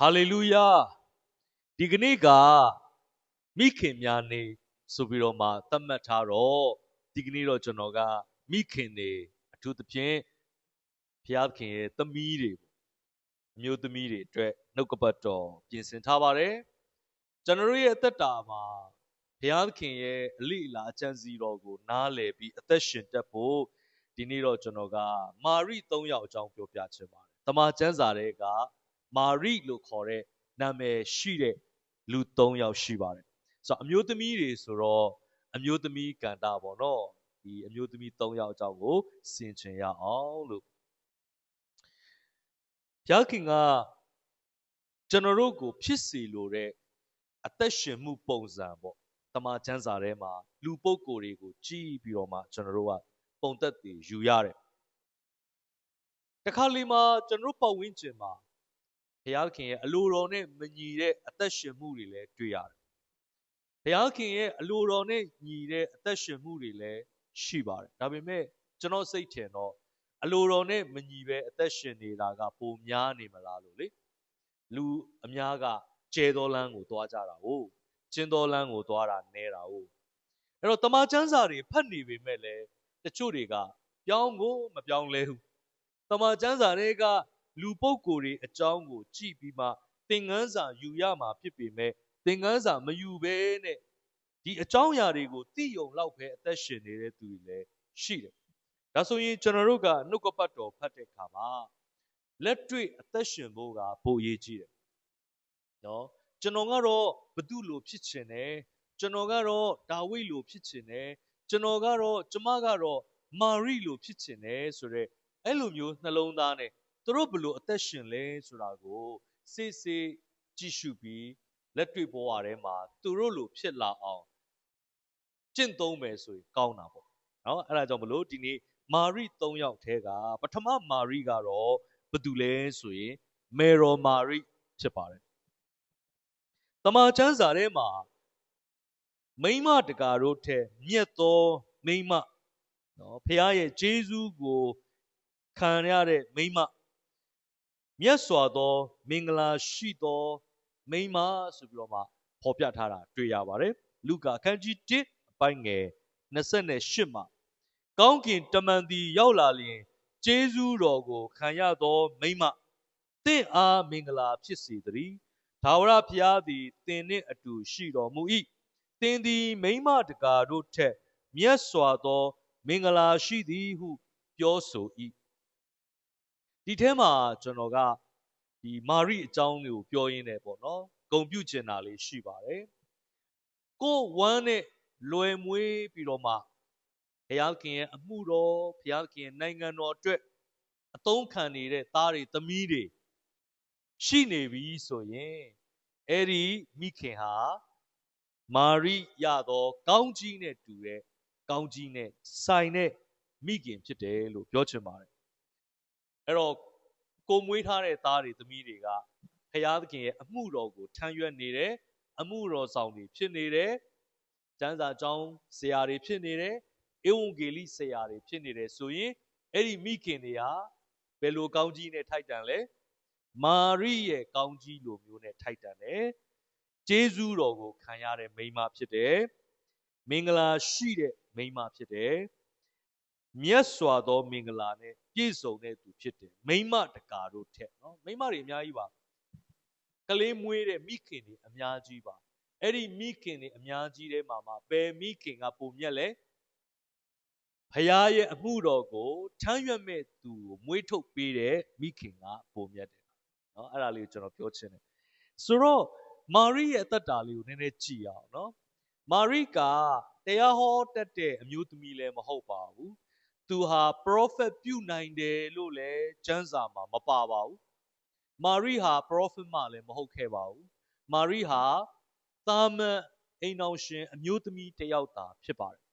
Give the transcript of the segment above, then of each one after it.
ဟာလေလုယာဒီကနေ့ကမိခင်များနေဆိုပြီးတော့မှသတ်မှတ်ထားတော့ဒီကနေ့တော့ကျွန်တော်ကမိခင်နေအထူးသဖြင့်ဘုရားခင်ရဲ့သမီးတွေအမျိုးသမီးတွေအတွက်နှုတ်ကပတ်တော်ပြင်ဆင်ထားပါတယ်ကျွန်တော်ရဲ့အသက်တာမှာဘုရားခင်ရဲ့အလိအလာအကျဉ်းစီတော်ကို နားလည်ပြီးအသက်ရှင်တတ်ဖို့ဒီနေ့တော့ကျွန်တော်ကမာရိ၃ယောက်အကြောင်းပြောပြချင်ပါတယ်။တမန်ကျမ်းစာတွေက မာရိလို့ခေါ်တဲ့နာမည်ရှိတဲ့လူ၃ယောက်ရှိပါတယ်။ဆိုတော့အမျိုးသမီးတွေဆိုတော့အမျိုးသမီးကန္တာပေါ့နော်။ဒီအမျိုးသမီး၃ယောက်အကြောင်းကိုဆင်ခြင်ရအောင်လို့ဘုရားခင်ကကျွန်တော်တို့ကို ဖြစ်စေလိုတဲ့အသက်ရှင်မှုပုံစံပေါ့တမန်ကျမ်းစာထဲမှာလူပုဂ္ဂိုလ်တွေကိုကြည်ပြီးတော့မှကျွန်တော်တို့ကပုံသက်တွေယူရတယ်တခါလေမှာကျွန်တော်တို့ပတ်ဝန်းကျင်မှာ ဘုရားခင်ရဲ့အလိုတော်နဲ့မညီတဲ့အသက်ရှင်မှုတွေလည်းတွေ့ရတယ်ဘုရားခင်ရဲ့အလိုတော်နဲ့ညီတဲ့အသက်ရှင်မှုတွေလည်းရှိပါတယ်ဒါပေမဲ့ကျွန်တော်စိတ်ထင်တော့အလိုတော်နဲ့မညီပဲအသက်ရှင်နေတာကပိုများနေမလားလို့လေလူအများကကျဲတော်လန်းကိုသွားကြတာဟုတ်ကျင်းတော်လန်းကိုသွားတာနဲတာဟုတ်အဲ့တော့တမန်ကျမ်းစာတွေဖတ်နေပေမဲ့လည်းတချို့တွေကပြောင်းကိုမပြောင်းလဲဘူးတမန်ကျမ်းစာတွေက လူပုဂ္ဂိုလ်တွေအကြောင်းကို ကြည့်ပြီးမှသင်ခန်းစာယူရမှာဖြစ်ပေမဲ့သင်ခန်းစာမယူဘဲနဲ့ဒီအကြောင်းအရာတွေကိုသိယုံလောက်ပဲအသက်ရှင်နေတဲ့သူတွေလည်းရှိတယ်ဒါဆိုရင်ကျွန်တော်တို့ကနှုတ်ကပတ်တော်ဖတ်တဲ့အခါမှာလက်တွေ့အသက်ရှင်ဖို့ကပိုအရေးကြီးတယ်နော်ကျွန်တော်ကတော့ဘသူလိုဖြစ်ချင်တယ်ကျွန်တော်ကတော့ဒါဝိလိုဖြစ်ချင်တယ်ကျွန်တော်ကတော့ကျမကတော့မာရိလိုဖြစ်ချင်တယ်ဆိုတော့အဲ့လိုမျိုးနှလုံးသားနဲ့ သူတို့ဘလို့အသက်ရှင်လဲဆိုတာကိုစိတ်စိတ်ကြည့်ရှုပြီးလက်တွေ့ဘဝထဲမှာသူတို့လိုဖြစ်လာအောင်ကျင့်သုံးမယ်ဆိုရင်ကောင်းတာပေါ့နော်အဲ့ဒါကြောင့်မလို့ဒီနေ့မာရိ၃ယောက်ထဲကပထမမာရိကတော့ဘသူလဲဆိုရင်မေရောမာရိဖြစ်ပါတယ်တမန်ကျမ်းစာထဲမှာမိမတကာတို့ထက်မြတ်သောမိမနော်ဖခင်ရဲ့ဂျေဇုကိုခံရတဲ့မိမ မြတ်စွာသော မင်္ဂလာရှိသော မိမဆိုပြီးတော့မှဖော်ပြထားတာတွေ့ရပါတယ်လူကာအခန်းကြီး1အပိုင်းငယ်28မှာကောင်းကင်တမန်သည်ရောက်လာလျင်ဂျေဇုတော်ကို ခံရသောမိမသင်အားမင်္ဂလာဖြစ်စေတည်းဒါဝရဖျားသည်သင်နှင့်အတူရှိတော်မူ၏သင်သည်မိမတကာတို့ထက် မြတ်စွာသော မင်္ဂလာရှိသည်ဟု ပြောဆို၏ ဒီထဲမှာကျွန်တော်ကဒီမာရိအကြောင်းကိုပြောရင်းနဲ့ပေါ့နော်ဂုံပြုကျင်တာလေးရှိပါတယ်ကိုဝမ်းနဲ့လွယ်မွေးပြီးတော့မှဘုရားခင်ရဲ့အမှုတော်ဘုရားခင်နိုင်ငံတော်အတွက်အသုံးခံနေတဲ့သားတွေသမီးတွေရှိနေပြီဆိုရင်အဲ့ဒီမိခင်ဟာမာရိရသောကောင်းကြီးနဲ့တူတဲ့ကောင်းကြီးနဲ့ဆိုင်တဲ့မိခင်ဖြစ်တယ်လို့ပြောချင်ပါတယ် အဲ့တော့ကိုမွေးထားတဲ့သားတွေသမီးတွေကဖရာသခင်ရဲ့အမှုတော်ကိုထမ်းရွက်နေတယ်အမှုတော်ဆောင်တွေဖြစ်နေတယ်ကျမ်းစာကျောင်းဆရာတွေဖြစ်နေတယ်ဧဝံဂေလိဆရာတွေဖြစ်နေတယ်ဆိုရင်အဲ့ဒီမိခင်တွေဟာဘယ်လိုကောင်းကြီးနဲ့ထိုက်တန်လဲမာရိရဲ့ကောင်းကြီးလိုမျိုးနဲ့ထိုက်တန်တယ်ဂျေဇူးတော်ကိုခံရတဲ့မိန်းမဖြစ်တယ်မင်္ဂလာရှိတဲ့မိန်းမဖြစ်တယ်မြတ်စွာသောမင်္ဂလာနဲ့ ပြည့်စုံတဲ့သူဖြစ်တယ်မိန်းမတကာတို့ထက်နော်မိန်းမတွေအများကြီးပါကလေးမွေးတဲ့မိခင်တွေအများကြီးပါအဲ့ဒီမိခင်တွေအများကြီးထဲမှာမှဘယ်မိခင်ကပုံမြတ်လဲဖရာရဲ့အမှုတော်ကိုထမ်းရွက်မဲ့သူကိုမွေးထုတ်ပေးတဲ့မိခင်ကပုံမြတ်တယ်နော်အဲ့ဒါလေးကိုကျွန်တော်ပြောချင်တယ်ဆိုတော့မာရိရဲ့အသက်တာလေးကိုနည်းနည်းကြည့်အောင်နော်မာရိကတရားဟောတတ်တဲ့အမျိုးသမီးလည်းမဟုတ်ပါဘူး သူဟာ prophet ပြုနိုင်တယ်လို့လည်းကျမ်းစာမှာမပါပါဘူးမာရိဟာ prophet မှလည်းမဟုတ်ခဲ့ပါဘူးမာရိဟာသာမန်အိမ်အောင်ရှင် အမျိုးသမီးတစ်ယောက်သာဖြစ်ပါတယ်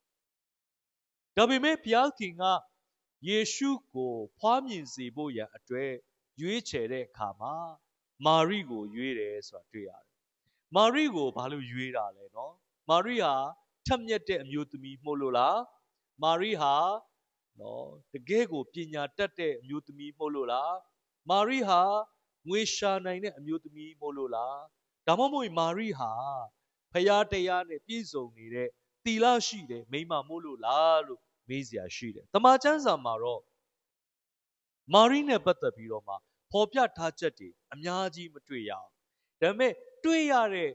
ဒါပေမဲ့ဘုရားခင်ကယေရှုကိုဖွားမြင်စေဖို့ရန်အတွက်ရွေးချယ်တဲ့အခါမှာမာရိကိုရွေးတယ်ဆိုတာတွေ့ရတယ်။မာရိကိုဘာလို့ရွေးတာလဲနော်။မာရိဟာထက်မြက်တဲ့အမျိုးသမီးမှုလို့လား။မာရိဟာ နော်တကယ်ကိုပညာတတ်တဲ့အမျိုးသမီးမှုလို့လား။မာရိဟာငွေရှာနိုင်တဲ့အမျိုးသမီးမို့လို့လားဒါမှမဟုတ်မာရိဟာဖရာတရားနဲ့ပြည့်စုံနေတဲ့တီလရှိတဲ့မိန်းမမို့လို့လားလို့မေးစရာရှိတယ်တမန်ကျမ်းစာမှာတော့မာရိနဲ့ပတ်သက်ပြီးတော့မှဖော်ပြထားချက်တွေအများကြီးမတွေ့ရအောင်ဒါပေမဲ့တွေ့ရတဲ့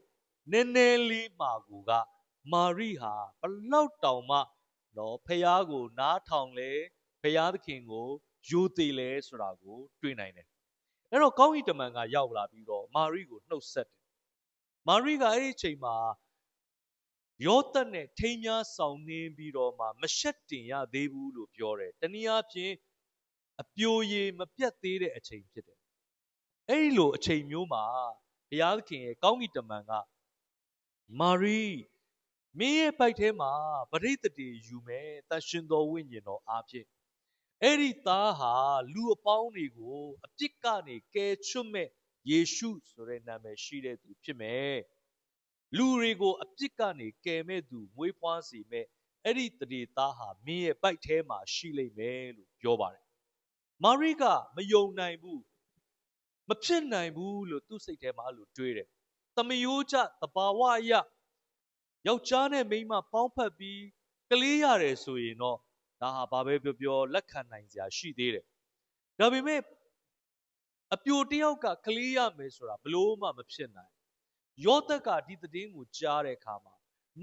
နည်းနည်းလေးမှာကိုကမာရိဟာဘလောက်တောင်မှ နော်ဖះကိုနားထောင်လဲဖះသခင်ကိုယိုသေးလဲဆိုတာကိုတွေ့နိုင်တယ်အဲ့တော့ကောင်းကင်တမန်ကရောက်လာပြီးတော့မာရိကိုနှုတ်ဆက်တယ်မာရိကအဲ့ဒီအချိန်မှာယောသတ်နဲ့ထိမ်းများဆောင်နှင်းပြီးတော့မှမရှက်တင်ရသေးဘူးလို့ပြောတယ်တနည်းအားဖြင့်အပြိုရည်မပြတ်သေးတဲ့အချိန်ဖြစ်တယ်အဲ့ဒီလိုအချိန်မျိုးမှာဘုရားသခင်ရဲ့ကောင်းကင်တမန်ကမာရိ မင်းရဲ့ပိုက်ထဲမှာပရိသတ်တွေယူမယ်တန်ရှင်တော်ဝိညာဉ်တော်အားဖြင့်အဲ့ဒီသားဟာလူအပေါင်းတွေကိုအပြစ်ကနေကယ်ချွတ်မဲ့ယေရှုဆိုတဲ့နာမည်ရှိတဲ့သူဖြစ်မယ်လူတွေကိုအပြစ်ကနေကယ်မဲ့သူမွေးဖွားစေမဲ့အဲ့ဒီတရေသားဟာမင်းရဲ့ပိုက်ထဲမှာရှိလိမ့်မယ်လို့ပြောပါတယ်မာရိကမယုံနိုင်ဘူးမဖြစ်နိုင်ဘူးလို့သူ့စိတ်ထဲမှာအဲ့လိုတွေးတယ်။တမယိုးကြတဘာဝအရ ယောက်ျားနဲ့မိန်းမပေါင်းဖက်ပြီးကလေးရတယ်ဆိုရင်တော့ဒါဟာဘာပဲပြောပြောလက်ခံနိုင်စရာရှိသေးတယ်။ဒါပေမဲ့အပြိုတယောက်ကကလေးရမယ်ဆိုတာဘလို့မှမဖြစ်နိုင်။ယောသက်ကဒီသတင်းကိုကြားတဲ့အခါမှာ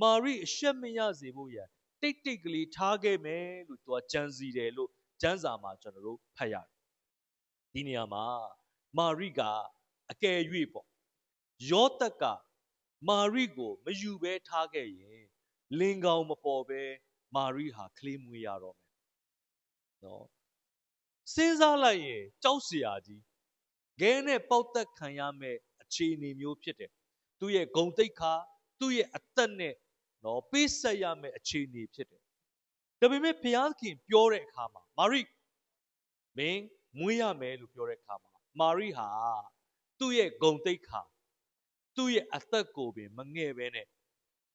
မာရိအရှက်မရစေဖို့ရန်တိတ်တိတ်ကလေးထားခဲ့မယ်လို့သူကကြံစီတယ်လို့ကျမ်းစာမှာကျွန်တော်တို့ဖတ်ရတယ်။ဒီနေရာမှာမာရိကအကယ်၍ပေါ့ယောသက်က မာရိကိုမယူဘဲထားခဲ့ရင်လင်ကောင်မပေါ်ဘဲမာရိဟာကလေးမွေးရတော့မယ်နော်စဉ်းစားလိုက်ရင်ကြောက်စရာကြီးဂဲနဲ့ပေါက်သက်ခံရမယ့်အခြေအနေမျိုးဖြစ်တယ်သူ့ရဲ့ဂုံတိတ်ခါသူ့ရဲ့အသက်နဲ့နော်ပေးဆက်ရမယ့်အခြေအနေဖြစ်တယ်ဒါပေမဲ့ဘုရားခင်ပြောတဲ့အခါမှာမာရိမင်းမွေးရမယ်လို့ပြောတဲ့အခါမှာမာရိဟာသူ့ရဲ့ဂုံတိတ်ခါ သူ့ရဲ့အသက်ကိုပင်မငဲ့ပဲနဲ့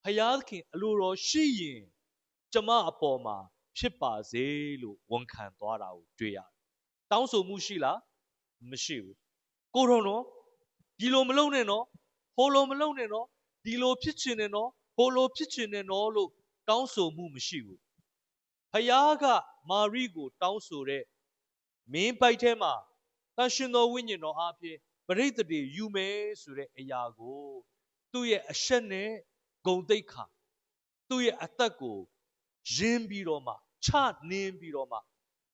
ဖယားသခင်အလိုတော်ရှိရင်ကျမအပေါ်မှာဖြစ်ပါစေလို့ဝန်ခံသွားတာကိုတွေ့ရတယ်။တောင်းဆိုမှုရှိလားမရှိဘူး။ကိုတော်နော်ဒီလိုမလုပ်နဲ့နော်ဟိုလိုမလုပ်နဲ့နော်ဒီလိုဖြစ်ချင်တယ်နော်ဟိုလိုဖြစ်ချင်တယ်နော်လို့တောင်းဆိုမှုမရှိဘူး။ဖယားကမာရိကို တောင်းဆိုတဲ့မင်းပိုက်ထဲမှာတန်ရှင်တော်ဝိညာဉ်တော်အားဖြင့် ပရိသတ်တွေယူမယ်ဆိုတဲ့အရာကိုသူ့ရဲ့အရှက်နဲ့ဂုံတိတ်ခါသူ့ရဲ့အသက်ကိုရင်းပြီးတော့မှချနင်းပြီးတော့မှ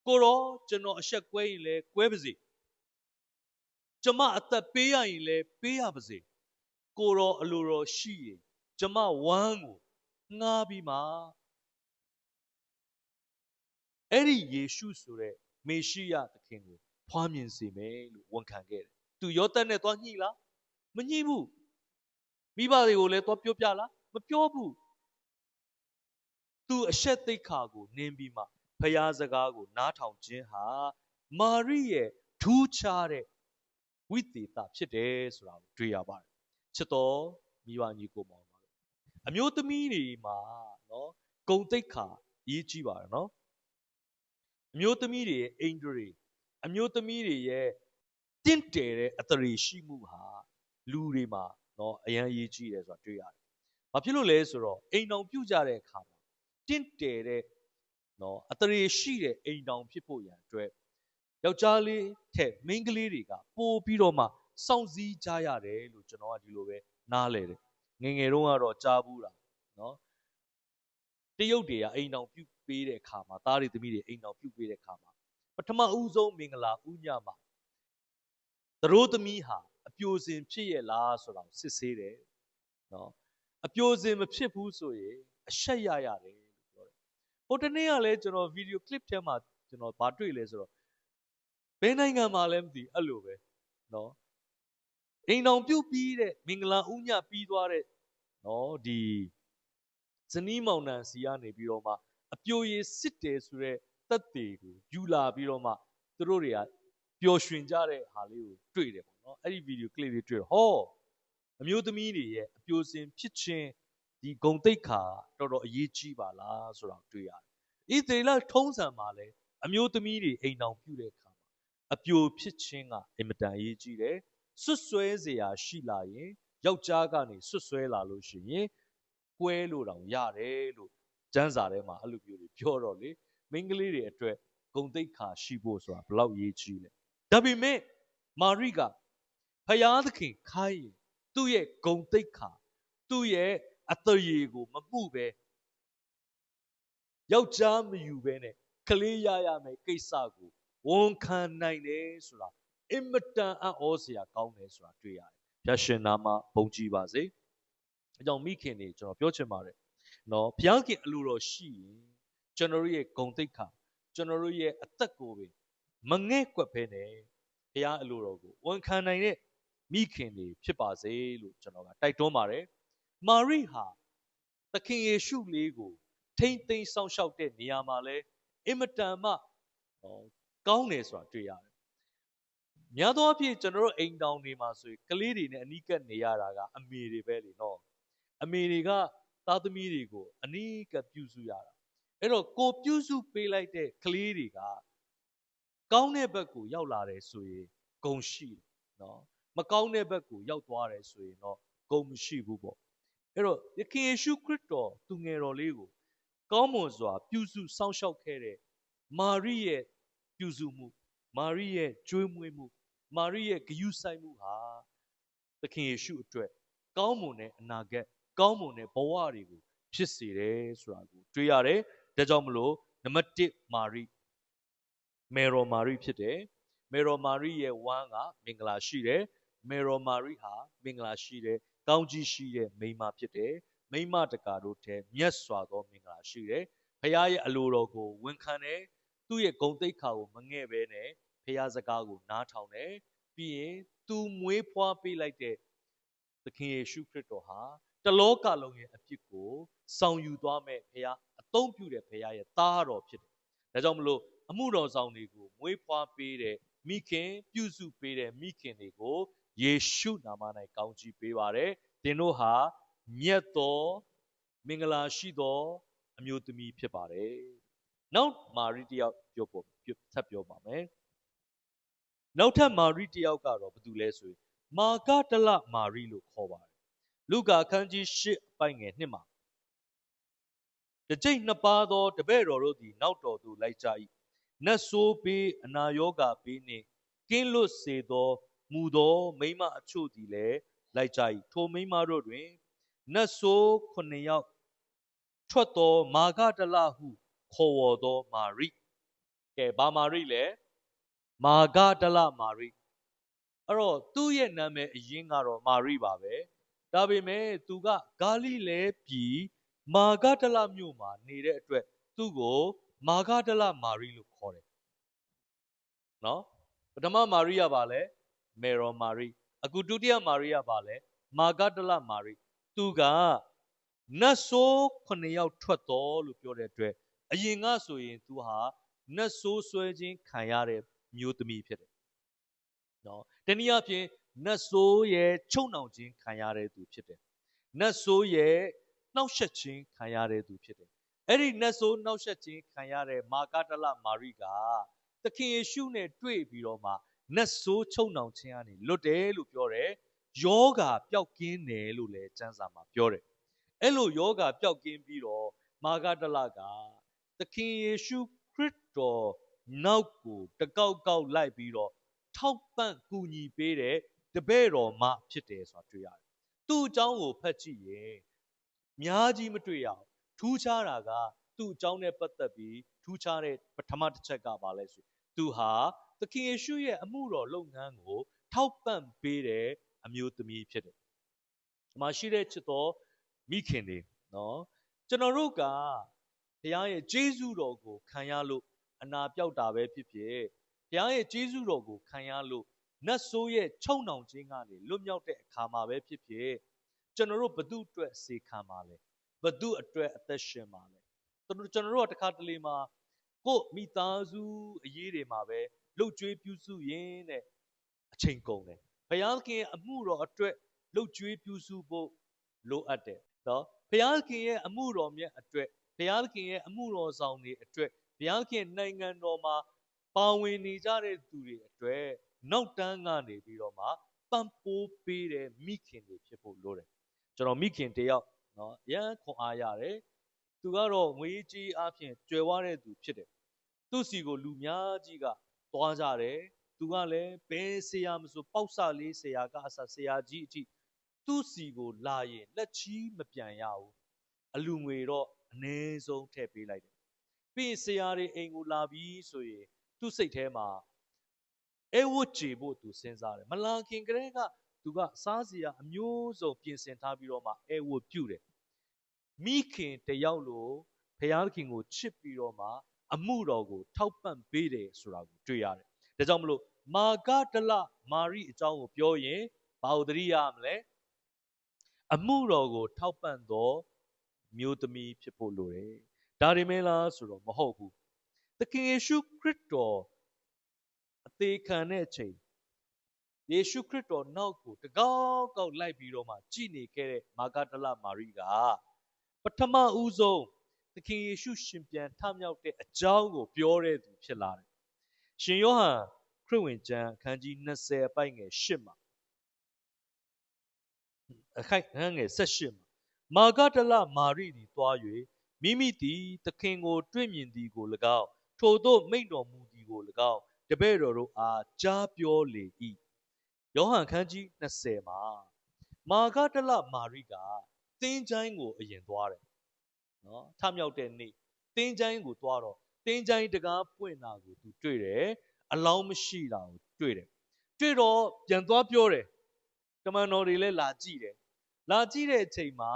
ကိုရောကျွန်တော်အဆက်ကွဲရင်လဲကွဲပါစေကျမအသက်ပေးရရင်လဲပေးရပါစေကိုရောအလိုတော်ရှိရင်ကျမဝမ်းကိုငှားပြီးမှအဲ့ဒီယေရှုဆိုတဲ့မေရှိယသခင်ကိုဖွားမြင်စေမယ်လို့ဝန်ခံခဲ့တယ်။ သူယောသတ်နဲ့သွားညှိလားမညှိဘူး။မိဘတွေကိုလည်းသွားပြောပြလားမပြောဘူး။သူအဆက်သိက္ခာကိုနင်းပြီးမှဖျားစကားကိုနားထောင်ခြင်းဟာမာရိရဲ့ထူးခြားတဲ့ဝိသေသဖြစ်တယ်ဆိုတာကိုတွေ့ရပါတယ်။ချစ်တော်မိဘညီကိုမောင်ပါလို့အမျိုးသမီးတွေမှာနော်ဂုံတိတ်ခါရေးကြည့်ပါတယ်နော်အမျိုးသမီးတွေရဲ့အိန္ဒြေအမျိုးသမီးတွေရဲ့ တင့်တယ်တဲ့အသရေရှိမှုဟာလူတွေမှာနော်အရန်ရေးကြည့်တယ်ဆိုတာတွေ့ရတယ်။ဘာဖြစ်လို့လဲဆိုတော့အိမ်တော်ပြုတ်ကြတဲ့အခါမှာတင့်တယ်တဲ့နော်အသရေရှိတဲ့အိမ်တော်ဖြစ်ဖို့ရန်အတွက်ယောက်ျားလေးထက်မိန်းကလေးတွေကပို့ပြီးတော့မှစောင့်စည်းကြရတယ်လို့ကျွန်တော်ကဒီလိုပဲနားလဲတယ်။ငငယ်တုန်းကတော့ကြားဘူးလားနော်တရုတ်တွေကအိမ်တော်ပြုတ်ပေးတဲ့အခါမှာသားတွေသမီးတွေအိမ်တော်ပြုတ်ပေးတဲ့အခါမှာပထမဦးဆုံးမင်္ဂလာဥညမှာ သရိုးသမီးဟာအပြိုစင်ဖြစ်ရဲ့လားဆိုတာကိုစစ်ဆေးတယ်နော်အပြိုစင်မဖြစ်ဘူးဆိုရင်အရှက်ရရတယ်လို့ပြောတယ်ဟိုတနေ့ကလည်းကျွန်တော်ဗီဒီယိုကလစ်ထဲမှာကျွန်တော်ဗာတွေ့လဲဆိုတော့ဘယ်နိုင်ငံမှာလဲမသိအဲ့လိုပဲနော်အိမ်တော်ပြုတ်ပြီးတဲ့မင်္ဂလာဥညပြီးသွားတဲ့နော်ဒီဇနီးမောင်နှံစီကနေပြီးတော့မှအပြိုရည်စစ်တယ်ဆိုတဲ့သက်သေကိုယူလာပြီးတော့မှသူတို့တွေက ပျော်ရွှင်ကြတဲ့ဟာလေးကိုတွေ့တယ်ပေါ့နော်အဲ့ဒီဗီဒီယိုကလစ်လေးတွေ့တော့ဟောအမျိုးသမီးတွေရဲ့အပြိုစင်ဖြစ်ခြင်းဒီဂုံတိတ်ခါတော်တော်အရေးကြီးပါလားဆိုတာတွေ့ရတယ်။ဣသရေလထုံးစံမှာလည်းအမျိုးသမီးတွေအိမ်တော်ပြုတဲ့အခါမှာ အပြိုဖြစ်ခြင်းကအင်မတန်အရေးကြီးတယ်ဆွတ်ဆွဲเสียရှိလာရင်ယောက်ျားကနေဆွတ်ဆွဲလာလို့ရှိရင်ကွဲလို့တောင်ရတယ်လို့ကျမ်းစာထဲမှာအဲ့လိုမျိုးတွေပြောတော့လေမိန်းကလေးတွေအတွက်ဂုံတိတ်ခါရှိဖို့ဆိုတာဘလောက်ရေးကြီးလဲ ဒါပေမဲ့မာရိကဖယားသခင်ခိုင်းရင်သူ့ရဲ့ဂုံတိတ်ခါသူ့ရဲ့အတရေကိုမမှုပဲယောက်ျားမယူပဲနဲ့ကလေးရရမယ်ကိစ္စကိုဝန်ခံနိုင်တယ်ဆိုတာအင်မတန်အံ့ဩစရာကောင်းတယ်ဆိုတာတွေ့ရတယ်။ဖျာရှင်နာမဘုံကြည်ပါစေ။အကြောင်းမိခင်တွေကျွန်တော်ပြောချင်ပါတယ်။နော်ဘုရားခင်အလိုတော်ရှိရင်ကျွန်တော်တို့ရဲ့ဂုံတိတ်ခါကျွန်တော်တို့ရဲ့အသက်ကိုပဲ မငဲ့ကွက်ဖဲနဲ့ဘုရားအလိုတော်ကိုဝန်ခံနိုင်တဲ့မိခင်တွေဖြစ်ပါစေလို့ကျွန်တော်ကတိုက်တွန်းပါတယ်။မာရိဟာသခင်ယေရှုလေးကို ထိမ့်သိမ်းဆောင်ရှောက်တဲ့နေရာမှာလဲအင်မတန်မှကောင်းတယ်ဆိုတာတွေ့ရတယ်။များသောအားဖြင့်ကျွန်တော်တို့အိမ်တောင်တွေမှာဆိုရင်ကလေးတွေနဲ့အနီးကပ်နေရတာကအမေတွေပဲလေနော်။အမေတွေကသားသမီးတွေကိုအနီးကပ်ပြုစုရတာ။အဲ့တော့ကိုပြုစုပေးလိုက်တဲ့ကလေးတွေက ကောင်းတဲ့ဘက်ကိုရောက်လာတယ်ဆိုရင်ဂုံရှိတယ်နော်။မကောင်းတဲ့ဘက်ကိုရောက်သွားတယ်ဆိုရင်တော့ဂုံမရှိဘူးပေါ့။အဲ့တော့ယခင်ယေရှုခရစ်တော်သူငယ်တော်လေးကိုကောင်းမွန်စွာ ပြုစုစောင့်ရှောက်ခဲ့တဲ့မာရိရဲ့ပြုစုမှု မာရိရဲ့ကျွေးမွေးမှုမာရိရဲ့ဂရုစိုက်မှုဟာသခင်ယေရှုအတွက်ကောင်းမွန်တဲ့အနာဂတ်ကောင်းမွန်တဲ့ဘဝတွေကိုဖြစ်စေတယ်ဆိုတာကိုတွေ့ရတယ်။ဒါကြောင့်မလို့နံပါတ်1မာရိ မေရောမာရိဖြစ်တယ်။မေရောမာရိရဲ့ဝမ်းကမင်္ဂလာရှိတယ်။မေရောမာရိဟာမင်္ဂလာရှိတယ်။ကောင်းကြီးရှိတဲ့မိန်းမဖြစ်တယ်။မိန်းမတကာတို့ထဲမြတ်စွာသောမင်္ဂလာရှိတယ်။ဖခင်ရဲ့အလိုတော်ကိုဝန်ခံတယ်သူ့ရဲ့ဂုံတိတ်ခါကိုမငဲ့ပဲနဲ့ဖះစကားကိုနားထောင်တယ်ပြီးရင်သူမွေးဖွားပေးလိုက်တဲ့သခင်ယေရှုခရစ်တော်ဟာတလောကလုံးရဲ့အဖြစ်ကိုဆောင်ယူသွားမဲ့ဖះအသုံးပြုတဲ့ဖះရဲ့သားတော်ဖြစ်တယ်ဒါကြောင့်မလို့ အမှုတော်ဆောင်တွေကိုမွေးဖွားပေးတဲ့မိခင်ပြုစုပေးတဲ့မိခင်တွေကိုယေရှုနာမ၌ကောင်းချီးပေးပါတယ်သင်တို့ဟာမြတ်သောမင်္ဂလာရှိသောအမျိုးသမီးဖြစ်ပါတယ်နောက်မာရိတယောက်ပြောဖို့ထပ်ပြောပါမယ်နောက်ထပ်မာရိတယောက်ကတော့ဘာတူလဲဆိုရင်မာဂဒလမာရိလို့ခေါ်ပါတယ်လူကာခန်းကြီး၈အပိုင်ငယ်နှစ်မှာတကြိတ်နှစ်ပါးသောတပည့်တော်တို့သည် နောက်တော်သို့လိုက်ကြ၏ နတ်ဆိုးပေးအနာယောဂါပေးနှင့်ကင်းလွတ်စေသောမူသောမိမအချို့သည်လည်းလိုက်ကြ၏ထိုမိမတို့တွင်နတ်ဆိုးခုနှစ်ယောက်ထွက်သောမာဂဒလဟုခေါ်ဝေါ်သောမာရိကဲဘာမာရိလဲမာဂဒလမာရိအဲ့တော့သူ့ရဲ့နာမည်အရင်ကတော့မာရိပါပဲဒါပေမဲ့သူကဂါလိလဲပြည်မာဂဒလမြို့မှာနေတဲ့အတွက်သူ့ကို မာဂဒလမာရိလို့ခေါ်တယ်နော်ပထမမာရိကပါလဲမေရောမာရိအခုဒုတိယမာရိကပါလဲမာဂဒလမာရိသူကနတ်ဆိုးခုနှစ်ယောက်ထွက်တော်လို့ပြောတဲ့အတွက်အရင်ကဆိုရင် तू ဟာနတ်ဆိုးဆွဲခြင်းခံရတဲ့မျိုးသမီးဖြစ်တယ်နော်တနည်းအားဖြင့်နတ်ဆိုးရဲ့ချုပ်နှောင်ခြင်းခံရတဲ့သူဖြစ်တယ်နတ်ဆိုးရဲ့နှောက်ယှက်ခြင်းခံရတဲ့သူဖြစ်တယ် အဲ့ဒီနတ်ဆိုးနှောက်ယှက်ခြင်းခံရတဲ့မာကတလမာရိကသခင်ယေရှုနဲ့တွေ့ပြီးတော့မှနတ်ဆိုးချုပ်နှောင်ခြင်းကနေလွတ်တယ်လို့ပြောတယ်ယောဂါပျောက်ကင်းတယ်လို့လည်းကျမ်းစာမှာပြောတယ်အဲ့လိုယောဂါပျောက်ကင်းပြီးတော့မာကတလကသခင်ယေရှုခရစ်တော်နောက်ကိုတကောက်ကောက်လိုက်ပြီးတော့ထောက်ပံ့ကူညီပေးတဲ့တပည့်တော်မှဖြစ်တယ်ဆိုတာတွေ့ရတယ်။သူ့အကြောင်းကိုဖတ်ကြည့်ရင်များကြီးမတွေ့ရအောင် ထူးခြားတာကသူ့အကြောင်းနဲ့ပတ်သက်ပြီးထူးခြားတဲ့ပထမတစ်ချက်ကပါလဲဆိုသူဟာသခင်ယေရှုရဲ့အမှုတော်လုပ်ငန်းကို ထောက်ပံ့ပေးတဲ့အမျိုးသမီးဖြစ်တယ်။ဒီမှာရှိတဲ့ချစ်တော်မိခင်တွေနော်ကျွန်တော်တို့ကဘုရားရဲ့ကျေးဇူးတော်ကိုခံရလို့အနာပြောက်တာပဲဖြစ်ဖြစ်ဘုရားရဲ့ကျေးဇူးတော်ကိုခံရလို့နတ်ဆိုးရဲ့ချုံနှောင်ခြင်းကနေလွတ်မြောက်တဲ့အခါမှာပဲဖြစ်ဖြစ်ကျွန်တော်တို့ဘသူအတွက်စေခံပါလဲ ဘသူအတွက်အသက်ရှင်ပါလဲကျွန်တော်ကျွန်တော်တို့ကတခါတလေမှာကို့မိသားစုအရေးတွေမှာပဲလှုပ်ကြွေးပြုစုရင်းတဲ့အချိန်ကုန်တယ်ဘုရားခင်အမှုတော်အတွက်လှုပ်ကြွေးပြုစုဖို့လိုအပ်တယ်နော်ဘုရားခင်ရဲ့အမှုတော်မြတ်အတွက်ဘုရားသခင်ရဲ့အမှုတော်ဆောင်တွေအတွက်ဘုရားခင်နိုင်ငံတော်မှာပါဝင်နေကြတဲ့သူတွေအတွက်နောက်တန်းကနေပြီးတော့မှပံ့ပိုးပေးတဲ့မိခင်တွေဖြစ်ဖို့လိုတယ်ကျွန်တော်မိခင်တယောက် နော်ရမ်းခွန်အားရတယ်သူကတော့ငွေကြီးအဖြစ်ကျွယ်ဝတဲ့သူဖြစ်တယ်သူ့စီကိုလူများကြီးကသွားကြတယ်သူကလည်းဘယ်ဆရာမဆိုပေါက်ဆလေးဆရာကအစဆရာကြီးအထိသူ့စီကိုလာရင်လက်ချီးမပြန်ရဘူးအလူငွေတော့အနည်းဆုံးထည့်ပေးလိုက်တယ်ပြီးရင်ဆရာတွေအိမ်ကိုလာပြီးဆိုရင်သူ့စိတ်ထဲမှာအဲဝတ်ကြည်ဖို့သူစဉ်းစားတယ်မလာခင်ကတည်းက သူကစားစရာအမျိုးစုံပြင်ဆင်ထားပြီးတော့မှအဲဝတ်ပြုတယ်မိခင်တယောက်လိုဖျားခင်ကိုချစ်ပြီးတော့မှအမှုတော်ကို ထောက်ပံ့ပေးတယ်ဆိုတာကိုတွေ့ရတယ်။ဒါကြောင့်မလို့မာဂဒလမာရိအကြောင်းကိုပြောရင်ဘာလို့သတိရမလဲ။အမှုတော်ကို ထောက်ပံ့သောမျိုးသမီးဖြစ်ဖို့လိုတယ်။ဒါရီမင်းလားဆိုတော့မဟုတ်ဘူး။သခင်ယေရှုခရစ်တော်အသေးခံတဲ့အချိန် ယေရှုခရစ်တော်နောက်ကိုတကောက်ကောက်လိုက်ပြီးတော့မှကြည်နေခဲ့တဲ့မာဂဒလမာရိကပထမဦးဆုံးသခင်ယေရှုရှင်ပြန်ထမြောက်တဲ့အကြောင်းကိုပြောတဲ့သူဖြစ်လာတယ်။ရှင်ယောဟန်ခရစ်ဝင်ကျမ်းအခန်းကြီး20အပိုက်ငယ်8မှာအခိုက်ငယ်18မှာမာဂဒလမာရိသည်တွား၍မိမိသည်သခင်ကို တွေ့မြင်သည်ကို၎င်းထိုသို့မိန့်တော်မူသည်ကို၎င်းတပည့်တော်တို့အားကြားပြောလေ၏ ယောဟန်ခန်းကြီး20မှာမာဂဒလမာရိကတင်းချိုင်းကိုအရင်သွားတယ်နော်ထမြောက်တဲ့နေ့တင်းချိုင်းကိုသွားတော့တင်းချိုင်းတကားပွင့်တာကိုသူတွေ့တယ်အလောင်းမရှိတာကိုတွေ့တယ်တွေ့တော့ပြန်သွားပြောတယ်တမန်တော်တွေလည်းလာကြည့်တယ်လာကြည့်တဲ့အချိန်မှာ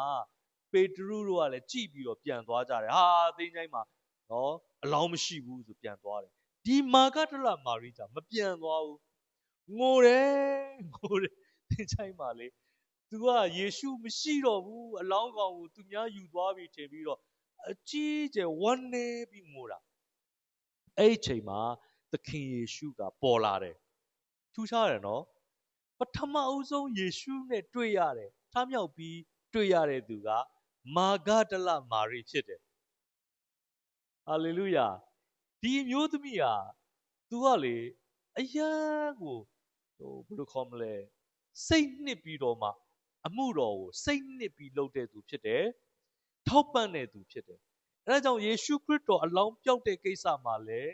ပေတရုတို့ကလည်းကြည့်ပြီးတော့ပြန်သွားကြတယ်ဟာတင်းချိုင်းမှာနော်အလောင်းမရှိဘူးဆိုပြန်သွားတယ်ဒီမာဂဒလမာရိကြမပြန်သွားဘူး ငိုတယ်ငိုတယ်တင်းချိုင်းမှာလေသူကယေရှုမရှိတော့ဘူးအလောင်းကောင်ကိုသူများယူသွားပြီထင်ပြီးတော့အကြီးကျယ်ဝမ်းနည်းပြီးငိုတာအဲ့ဒီချိန်မှာသခင်ယေရှုကပေါ်လာတယ်ထူးခြားတယ်နော်ပထမအဦးဆုံးယေရှုနဲ့တွေ့ရတယ်ထားမြောက်ပြီးတွေ့ရတဲ့သူကမာဂဒလမာရိဖြစ်တယ်ဟာလေလုယာဒီမျိုးသမီးဟာသူကလေအယံကို ဟိုဘယ်လိုခေါ်မလဲစိတ်နှစ်ပြီးတော့မှအမှုတော်ကိုစိတ်နှစ်ပြီးလုပ်တဲ့သူဖြစ်တယ်ထောက်ပံ့တဲ့သူဖြစ်တယ်အဲဒါကြောင့်ယေရှုခရစ်တော်အလောင်းပြောက်တဲ့ကိစ္စမှာလည်း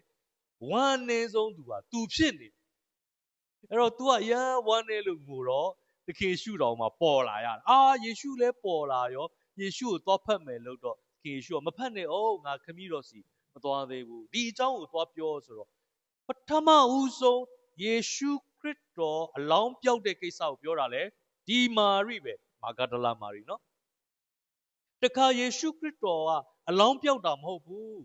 ဝမ်းနည်းဆုံးသူဟာသူဖြစ်နေအဲ့တော့ तू ကအရန်ဝမ်းနည်းလို့ငိုတော့သခင်ရှုတော်မှာပေါ်လာရတာအာယေရှုလည်းပေါ်လာရောယေရှုကိုသွားဖတ်မယ်လို့တော့သခင်ယေရှုကမဖတ်နဲ့အောင်ငါခမည်းတော်စီမသွားသေးဘူးဒီအကြောင်းကိုသွားပြောဆိုတော့ပထမဦးဆုံးယေရှုခ ရစ်တော်အလောင်းပြောက်တဲ့ကိစ္စကိုပြောတာလေဒီမာရိပဲမာဂဒလမာရိနော်တခါယေရှုခရစ်တော်ကအလောင်းပြောက်တာမဟုတ်ဘူး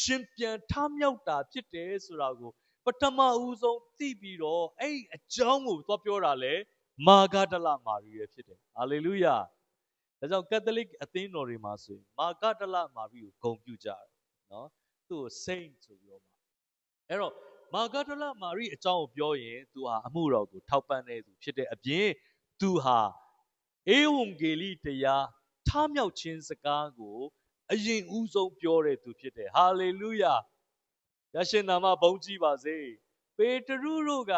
ရှင်ပြန်ထမြောက်တာဖြစ်တယ်ဆိုတာကိုပထမဦးဆုံးသိပြီးတော့အဲ့အကြောင်းကိုသွားပြောတာလေမာဂဒလမာရိရဲ့ဖြစ်တယ်ဟာလေလုယာဒါကြောင့်ကက်သလစ်အသင်းတော်တွေမှာဆိုရင်မာဂဒလမာရိကိုဂုဏ်ပြုကြတယ်နော်သူ့ကို saint ဆိုပြီးတော့မှာအဲ့တော့ မာဂဒလမာရိအကြောင်းကိုပြောရင်သူဟာအမှုတော်ကိုထောက်ပံ့တဲ့သူဖြစ်တဲ့အပြင်သူဟာဧဝံဂေလိတရားထမြောက်ခြင်းစကားကိုအရင်ဦးဆုံးပြောတဲ့သူဖြစ်တယ်ဟာလေလုယာရရှင်နာမဘုန်းကြီးပါစေပေတရုတို့က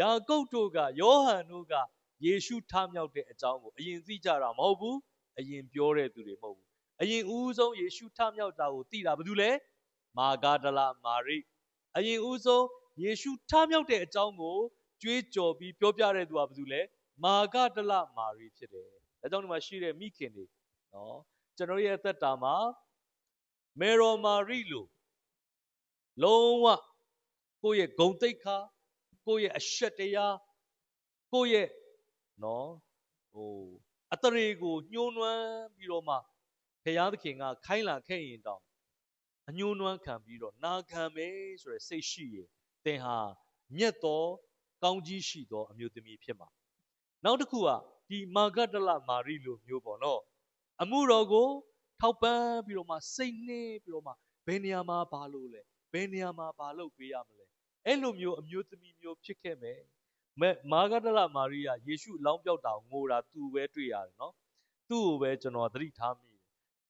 ယာကုပ်တို့ကယောဟန်တို့ကယေရှုထမြောက်တဲ့အကြောင်းကိုအရင်သိကြတာမဟုတ်ဘူးအရင်ပြောတဲ့သူတွေမဟုတ်ဘူးအရင်ဦးဆုံးယေရှုထမြောက်တာကိုသိတာဘာလို့လဲမာဂဒလမာရိ အရင်ဦးဆုံးယေရှုထမြောက်တဲ့အကြောင်းကိုကြွေးကြော်ပြီးပြောပြတဲ့သူကဘာလို့လဲမာဂဒလမာရိဖြစ်တယ်ဒါကြောင့်ဒီမှာရှိတဲ့မိခင်တွေနော်ကျွန်တော်ရဲ့အသက်တာမှာမေရောမာရိလိုလုံးဝကိုယ့်ရဲ့ဂုံတိတ်ခါကိုယ့်ရဲ့အရှက်တရားကိုယ့်ရဲ့နော်ဟိုအတရေကိုညှိုးနွမ်းပြီးတော့မှဖရာသခင်ကခိုင်းလာခဲ့ရင်တောင် အညှိုးနွမ်းခံပြီးတော့နာခံမယ်ဆိုရယ်စိတ်ရှိရင်သင်ဟာမြတ်သောကောင်းကြီးရှိသောအမျိုးသမီးဖြစ်မှာနောက်တစ်ခုကဒီမာဂဒလမာရိလိုမျိုးပေါ့နော်အမှုတော်ကို ထောက်ပံ့ပြီးတော့မှစိတ်နှင်းပြီးတော့မှဘယ်နေရာမှာဘာလို့လဲဘယ်နေရာမှာဘာလုပ်ပေးရမလဲအဲ့လိုမျိုးအမျိုးသမီးမျိုးဖြစ်ခဲ့မယ်မာဂဒလမာရိယာယေရှုအလောင်းပြောက်တာငိုတာသူပဲတွေ့ရတယ်နော်သူ့ကိုပဲကျွန်တော်သတိထားမိတယ်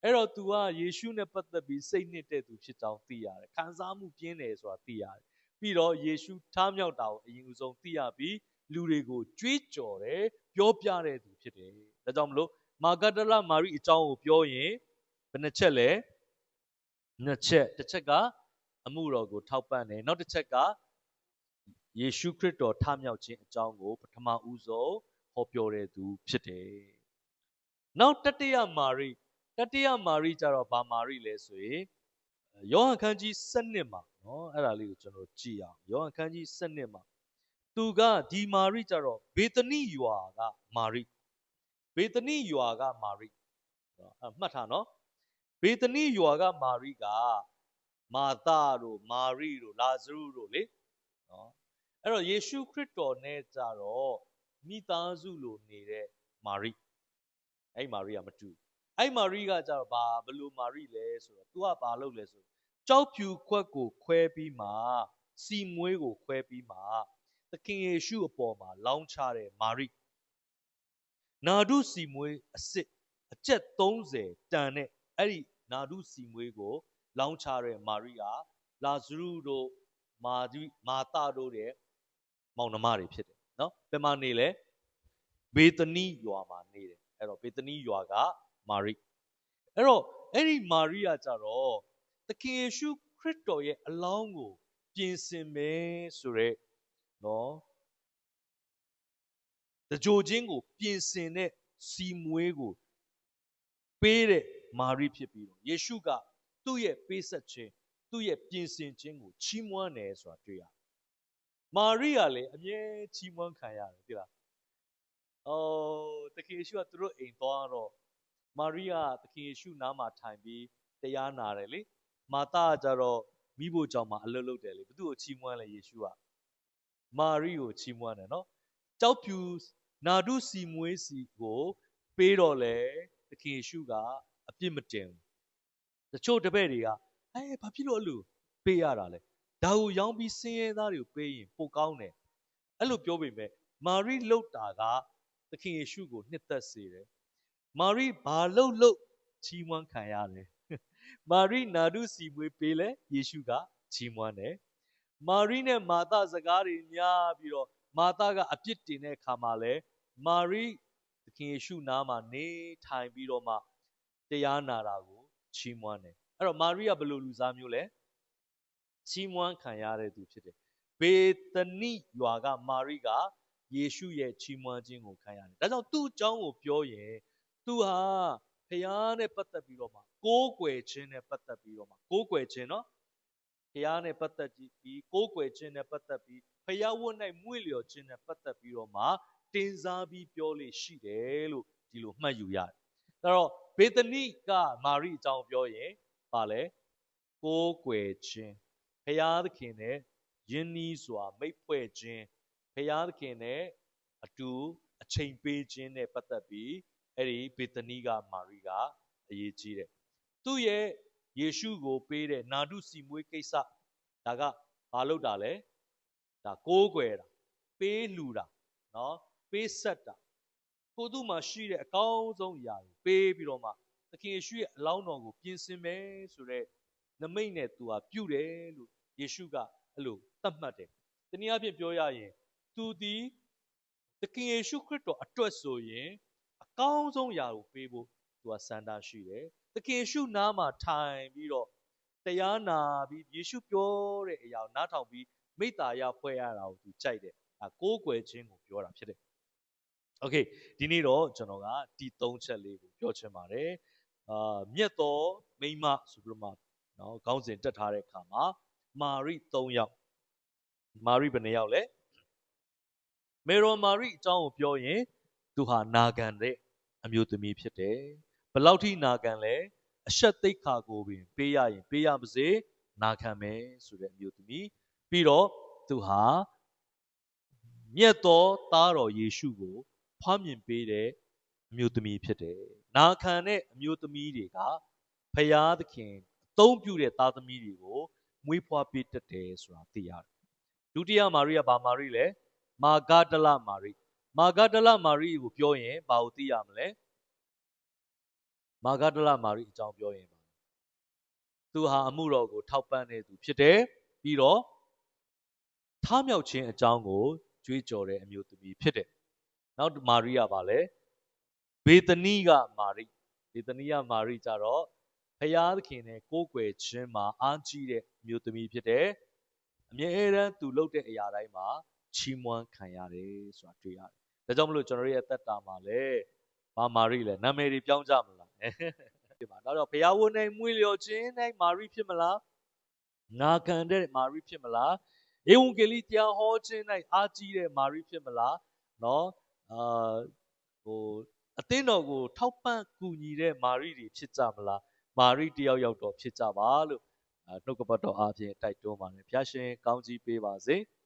အဲ့တော့ तू ကယေရှုနဲ့ပတ်သက်ပြီးစိတ်နှစ်တဲ့သူဖြစ်ကြောင်းသိရတယ်ခံစားမှုပြင်းတယ်ဆိုတာသိရတယ်ပြီးတော့ယေရှုထားမြောက်တာကိုအရင်ဦးဆုံးသိရပြီးလူတွေကိုကြွေးကြော်တယ်ပြောပြတဲ့သူဖြစ်တယ်ဒါကြောင့်မလို့မာဂဒလမာရိအကြောင်းကိုပြောရင်ဘယ်နှချက်လဲနှစ်ချက်တစ်ချက်ကအမှုတော်ကိုထောက်ပံ့တယ်နောက်တစ်ချက်ကယေရှုခရစ်တော်ထမြောက်ခြင်းအကြောင်းကိုပထမဦးဆုံးဟောပြောတဲ့သူဖြစ်တယ်နောက်တတိယမာရိ တတိယမာရိကျတော့ဗာမာရိလဲဆိုရင်ယောဟန်ခန်းကြီး7နှစ်မှာနော်အဲ့ဒါလေးကိုကျွန်တော်ကြည့်အောင်ယောဟန်ခန်းကြီး7နှစ်မှာသူကဒီမာရိကျတော့ဘေသနိယွာကမာရိဘေသနိယွာကမာရိနော်အမှတ်ထားနော်ဘေသနိယွာကမာရိကမာသတို့မာရိတို့လာဇရုတို့လေနော်အဲ့တော့ယေရှုခရစ်တော်နဲ့ကြတော့မိသားစုလိုနေတဲ့မာရိအဲ့မာရိကမတူ အဲ့မာရိကကြတော့ဘာဘလို့မာရိလဲဆိုတော့ तू ကဘာလုပ်လဲဆိုကြောက်ဖြူခွက်ကိုခွဲပြီးမှစီမွေးကိုခွဲပြီးမှသခင်ယေရှုအပေါ်မှာလောင်းချတဲ့မာရိနာဒုစီမွေးအစ်စ်အကျက်30တန်နဲ့အဲ့ဒီနာဒုစီမွေးကို လောင်းချတဲ့မာရိကလာဇရုတို့မာဒိမာသတို့ရဲ့မောင်နှမတွေဖြစ်တယ်နော်ဘယ်မှာနေလဲဘေသနီရွာမှာနေတယ်အဲ့တော့ဘေသနီရွာက မာရိအဲ့တော့အဲ့ဒီမာရိကကြတော့သခင်ယေရှုခရစ်တော်ရဲ့အလောင်းကို ပြင်ဆင်မယ်ဆိုရက်နော်တကြိုချင်းကို ပြင်ဆင်တဲ့စီမွေးကိုပေးတဲ့မာရိဖြစ်ပြီးတော့ယေရှုကသူ့ရဲ့ပေးဆက်ခြင်းသူ့ရဲ့ပြင်ဆင်ခြင်းကိုချီးမွမ်းတယ်ဆိုတာတွေ့ရတယ်။မာရိကလည်းအမြဲချီးမွမ်းခံရတယ်သိလား။အော်တခင်ယေရှုကသူတို့အိမ်သွားတော့ မာရိကသခင်ယေရှုနားမှာထိုင်ပြီးတရားနာတယ်လေ။မာသကကြတော့မိဖို့ကြောင့်မှအလုပ်လုပ်တယ်လေ။ဘသူ့ကိုချီးမွမ်းလဲယေရှုကမာရိကိုချီးမွမ်းတယ်နော်။ကြောက်ဖြူနာဒုစီမွေးစီကို ပေးတော့လေသခင်ယေရှုကအပြစ်မတင်ဘူးတချို့တပည့်တွေကအဲဘာဖြစ်လို့အဲ့လိုပေးရတာလဲဒါကိုရောင်းပြီးဆင်းရဲသားတွေကိုပေးရင်ပိုကောင်းတယ်အဲ့လိုပြောပေမဲ့မာရိလှုပ်တာကသခင်ယေရှုကိုနှစ်သက်စေတယ် မာရိဘာလှုပ်လှုပ်ချီးမွမ်းခံရတယ်မာရိနာဒုစီမွေးပေးလဲယေရှုကချီးမွမ်းတယ်မာရိနဲ့မာသစကားတွေများပြီးတော့မာသကအပြစ်တင်တဲ့အခါမှာလဲမာရိသခင်ယေရှုနားမှာနေထိုင်ပြီးတော့မှတရားနာတာကိုချီးမွမ်းတယ်အဲ့တော့မာရိကဘယ်လိုလူစားမျိုးလဲချီးမွမ်းခံရတဲ့သူဖြစ်တယ်ဘေသနိရွာကမာရိကယေရှုရဲ့ချီးမွမ်းခြင်းကိုခံရတယ်ဒါကြောင့်သူ့အကြောင်းကိုပြောရင် သူဟာဖခင်နဲ့ပတ်သက်ပြီးတော့မှကိုးကွယ်ခြင်းနဲ့ပတ်သက်ပြီးတော့မှကိုးကွယ်ခြင်းနော်ဖခင်နဲ့ပတ်သက်ပြီးကိုးကွယ်ခြင်းနဲ့ပတ်သက်ပြီးဖခင်ဝတ်၌မွေ့လျော်ခြင်းနဲ့ပတ်သက်ပြီးတော့မှတင်စားပြီးပြောလို့ရှိတယ်လို့ဒီလိုမှတ်ယူရတယ်အဲ့တော့ဘေသနိကမာရိအကြောင်းပြောရင်ပါလဲကိုးကွယ်ခြင်းဖရာသခင်နဲ့ယဉ်နီးစွာ မိတ်ဖွဲ့ခြင်းဖရာသခင်နဲ့အတူအချိန်ပေးခြင်းနဲ့ပတ်သက်ပြီး အဲ့ဒီဘေသနိကမာရိကအရေးကြီးတယ်သူ့ရဲ့ယေရှုကိုပေးတဲ့နာဒုစီမွေးကိစ္စဒါကဘာလို့တာလဲဒါကိုးကွယ်တာပေးလှူတာနော်ပေးဆက်တာကိုသူ့မှာရှိတဲ့အကောင်းဆုံးအရာကိုပေးပြီးတော့မှသခင်ယေရှုရဲ့အလောင်းတော်ကိုပြင်ဆင်မယ်ဆိုတော့နမိတ်နဲ့သူဟာပြုတယ်လို့ယေရှုကအဲ့လိုသတ်မှတ်တယ်။တနည်းအားဖြင့်ပြောရရင်သူဒီသခင်ယေရှုခရစ်တော်အတွက်ဆိုရင်အ ကောင်းဆုံးရာကိုပေးဖို့သူကစံတာရှိတယ်။သခင်ရှုနားမှာထိုင်ပြီးတော့တရားနာပြီးယေရှုပြောတဲ့အရာကိုနားထောင်ပြီးမိတ္တာရဖွဲ့ရတာကိုသူကြိုက်တယ်။အကိုးကွယ်ခြင်းကိုပြောတာဖြစ်တယ်။ Okay ဒီနေ့တော့ကျွန်တော်ကဒီ၃ချက်လေးကိုပြောချင်ပါတယ်။အာမြတ်တော်မိမဆိုပြီးတော့မှနော်ခေါင်းစဉ်တက်ထားတဲ့အခါမှာမာရိ၃ယောက်မာရိဘယ်နှယောက်လဲမေရောမာရိအကြောင်းကိုပြောရင်သူဟာနာခံတဲ့ အမျိုးသမီးဖြစ်တယ်ဘလောက်ထိနာဂန်လဲအရှက်သိက္ခာကိုပင်ပေးရရင်ပေးရပါစေနာခံမယ်ဆိုတဲ့အမျိုးသမီးပြီးတော့သူဟာမြတ်တော်သားတော်ယေရှုကိုဖွားမြင်ပေးတဲ့အမျိုးသမီးဖြစ်တယ်။နာခံတဲ့အမျိုးသမီးတွေကဖယားသခင်အသုံးပြုတဲ့သားသမီးတွေကိုမွေးဖွားပေးတတ်တယ်ဆိုတာသိရတယ်။ဒုတိယမာရိကဘာမာရိလဲ။မာဂဒလမာရိ။ မာဂဒလမာရိကိုပြောရင်ဘာကိုသိရမလဲ။မာဂဒလမာရိအကြောင်းပြောရင်ပါ။သူဟာအမှုတော်ကိုထောက်ပံ့တဲ့သူဖြစ်တယ်။ပြီးတော့ထားမြောက်ခြင်းအကြောင်းကိုကြွေးကြော်တဲ့အမျိုးသမီးဖြစ်တယ်။နောက်မာရိယာပါလေဘေသနီကမာရိဘေသနီကမာရိကြတော့ဖယားသခင်နဲ့ကိုးကွယ်ခြင်းမှာအားကြီးတဲ့အမျိုးသမီးဖြစ်တယ်။အမြဲတမ်းသူလုပ်တဲ့အရာတိုင်းမှာချီးမွမ်းခံရတယ်ဆိုတာတွေ့ရတယ်။ ဒါကြောင့်မလို့ကျွန်တော်ရဲ့သက်တာမှာလည်းဘာမာရိလဲနာမည်တွေပြောင်းကြမလား။ဒီမှာတော့ဘုရားဝတ်နဲ့မွေးလျော်ခြင်းနဲ့မာရိဖြစ်မလား။နာခံတဲ့မာရိဖြစ်မလား။ဧဝံဂေလိတရားဟောခြင်း၌အားကြီးတဲ့မာရိဖြစ်မလား။နော်အာဟိုအသင်းတော်ကို ထောက်ပံ့ကူညီတဲ့မာရိတွေဖြစ်ကြမလား။မာရိတယောက်ယောက်တော့ဖြစ်ကြပါလို့နှုတ်ကပတ်တော်အားဖြင့်တိုက်တွန်းပါတယ်။ဘုရားရှင်ကောင်းကြီးပေးပါစေ။